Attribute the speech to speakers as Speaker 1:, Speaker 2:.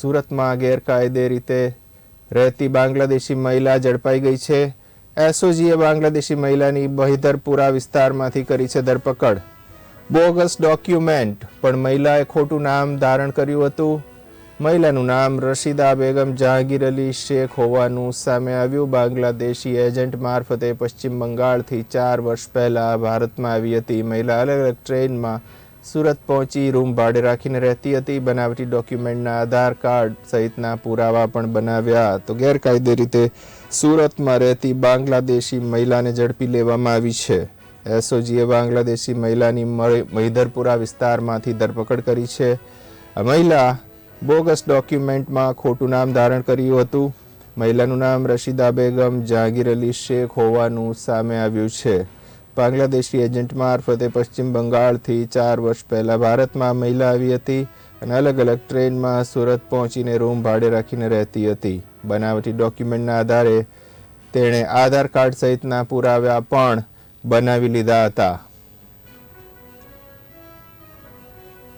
Speaker 1: સુરતમાં ગેરકાયદે રીતે રહેતી બાંગ્લાદેશી મહિલા ઝડપાઈ ગઈ છે. એસઓજીએ બાંગ્લાદેશી મહિલાની બહિધરપુરા વિસ્તારમાંથી કરી છે ધરપકડ. બોગસ ડોક્યુમેન્ટ, પણ મહિલાએ ખોટું નામ ધારણ કર્યું હતું. મહિલાનું નામ રશીદા બેગમ જહાંગીર અલી શેખ હોવાનું સામે આવ્યું. બાંગ્લાદેશી એજન્ટ મારફતે પશ્ચિમ બંગાળથી ચાર વર્ષ પહેલા ભારતમાં આવી હતી. મહિલા અલગ અલગ ટ્રેનમાં સુરત પહોંચી રૂમ ભાડે રાખીને રહેતી હતી. બનાવટી ડોક્યુમેન્ટના આધાર કાર્ડ સહિતના પુરાવા પણ બનાવ્યા. તો ગેરકાયદે રીતે સુરતમાં રહેતી બાંગ્લાદેશી મહિલાને ઝડપી લેવામાં આવી છે. એસઓજીએ બાંગ્લાદેશી મહિલાની મહિધરપુરા વિસ્તારમાંથી ધરપકડ કરી છે. આ મહિલા બોગસ ડોક્યુમેન્ટમાં ખોટું નામ ધારણ કર્યું હતું. મહિલાનું નામ રશીદા બેગમ જહાંગીર અલી શેખ હોવાનું સામે આવ્યું છે. બાંગ્લાદેશી એજન્ટ મારફતે પશ્ચિમ બંગાળથી ચાર વર્ષ પહેલાં ભારતમાં મહિલા આવી હતી અને અલગ અલગ ટ્રેનમાં સુરત પહોંચીને રૂમ ભાડે રાખીને રહેતી હતી. બનાવટી ડોક્યુમેન્ટના આધારે તેણે આધાર કાર્ડ સહિતના પુરાવા પણ બનાવી લીધા હતા.